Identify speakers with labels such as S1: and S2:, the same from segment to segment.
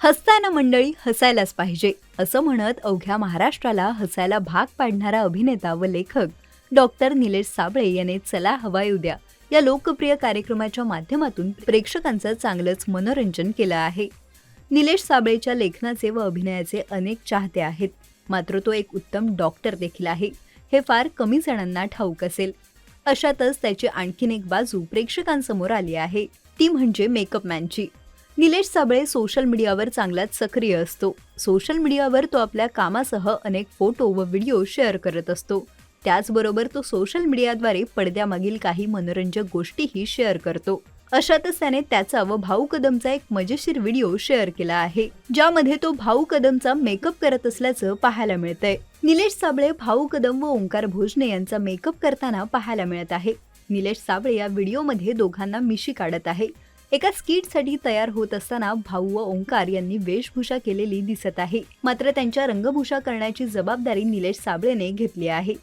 S1: हसताना मंडळी हसायलाच पाहिजे असं म्हणत अवघ्या महाराष्ट्राला हसायला भाग पाडणारा अभिनेता व लेखक डॉक्टर निलेश साबळे याने चला हवाई उद्या या लोकप्रिय कार्यक्रमाच्या माध्यमातून प्रेक्षकांचं चांगलंच मनोरंजन केलं आहे. निलेश साबळेच्या लेखनाचे व अभिनयाचे अनेक चाहते आहेत मात्र तो एक उत्तम डॉक्टर देखील आहे हे फार कमी जणांना ठाऊक असेल. अशातच त्याची आणखीन एक बाजू प्रेक्षकांसमोर आली आहे ती म्हणजे मेकअप मॅनची. निलेश साबळे सोशल मीडियावर चांगलाच सक्रिय असतो. सोशल मीडियावर तो आपल्या कामासह अनेक फोटो व व्हिडिओ शेअर करत असतो. त्याचबरोबर तो सोशल मीडियाद्वारे पडद्यामागील काही मनोरंजक गोष्टीही शेअर करतो. अशातच त्याने त्याचा व भाऊ कदमचा एक मजेशीर व्हिडिओ शेअर केला आहे. ज्यामध्ये तो भाऊ कदमचा मेकअप करत असल्याचं पाहायला मिळतंय. निलेश साबळे भाऊ कदम व ओंकार भोजने यांचा मेकअप करताना पाहायला मिळत आहे. निलेश साबळे या व्हिडिओमध्ये दोघांना मिशी काढत आहे. एका स्किटसाठी तयार होत असताना भाऊ व ओंकार यांनी वेशभूषा केलेली दिसत आहे. मात्र त्यांच्या रंगभूषा करण्याची जबाबदारी निलेश साबळेने घेतली आहे.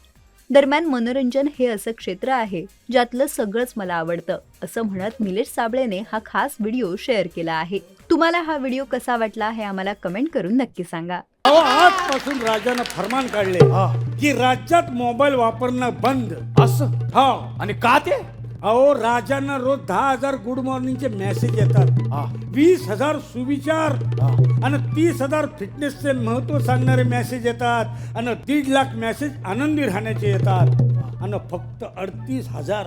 S1: दरम्यान मनोरंजन हे असं क्षेत्र आहे ज्यातलं सगळंच मला आवडतं असं म्हणत निलेश साबळेने हा खास व्हिडिओ शेअर केला आहे. तुम्हाला हा व्हिडिओ कसा वाटला हे आम्हाला कमेंट करून नक्की सांगा.
S2: आजपासून राजानं फरमान काढले की राज्यात मोबाईल वापरणं बंद.
S3: असं?
S2: हो.
S3: आणि का ते?
S2: अहो राजांना रोज दहा हजार गुड मॉर्निंगचे मेसेज येतात.
S3: हा.
S2: वीस हजार सुविचार. आणि तीस हजार फिटनेसचे महत्त्व सांगणारे मेसेज येतात. आणि दीड लाख मेसेज आनंदी राहण्याचे येतात. आणि फक्त अडतीस हजार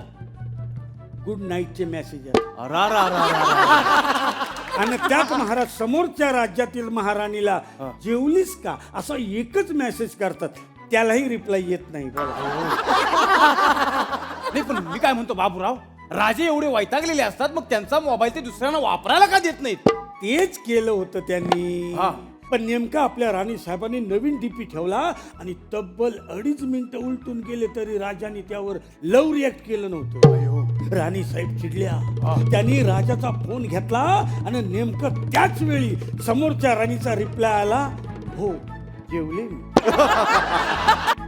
S2: गुड नाईटचे मेसेज येतात. आणि त्यात महाराज समोरच्या राज्यातील महाराणीला जेवलीस का? असा एकच मेसेज करतात. त्यालाही रिप्लाय येत नाही. बघा
S3: नाही पण मी काय म्हणतो बाबूराव राजे एवढे वैतागलेले असतात मग त्यांचा मोबाईल ते दुसऱ्यांना वापरायला का देत नाहीत?
S2: तेच केलं होतं त्यांनी.
S3: हा.
S2: पण नेमका आपल्या राणी साहेबांनी नवीन डीपी ठेवला आणि तब्बल अडीच मिनिटं उलटून गेले तरी राजाने त्यावर लव रिॲक्ट केलं नव्हतं. राणी साहेब चिडल्या. त्यांनी राजाचा फोन घेतला आणि नेमकं त्याच वेळी समोरच्या राणीचा रिप्लाय आला हो जेवले मी.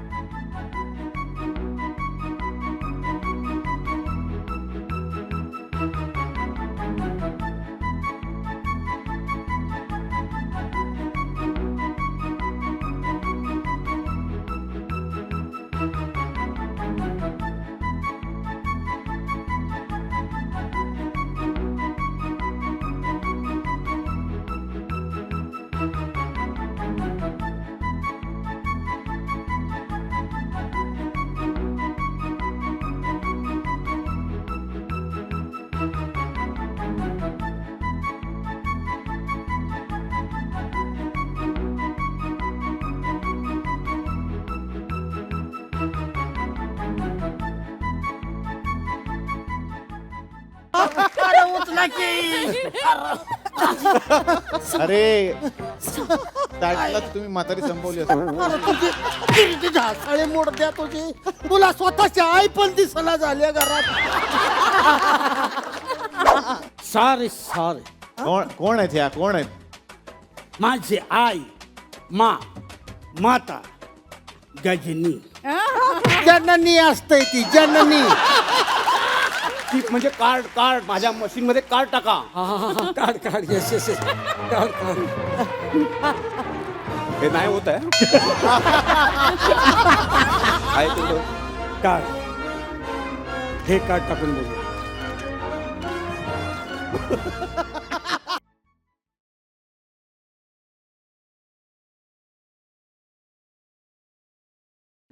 S4: अरे ताटला तुम्ही म्हातारी संपवली असं
S5: अरे तुझी तुझी. तुला स्वतःची आई पण दिसना झाली घरात. सारे सारे
S4: कोण कोण आहेत ह्या? कोण आहेत?
S2: माझे आई मा माता गजनी.
S5: जननी असते ती जननी.
S3: ती म्हणजे कार्ड कार्ड माझ्या मशीन मध्ये कार्ड टाका.
S2: काढ काढ येस येस येस. काढ काढ
S3: हे नाही होत आहे.
S2: काढ हे कार्ड टाकून बघू.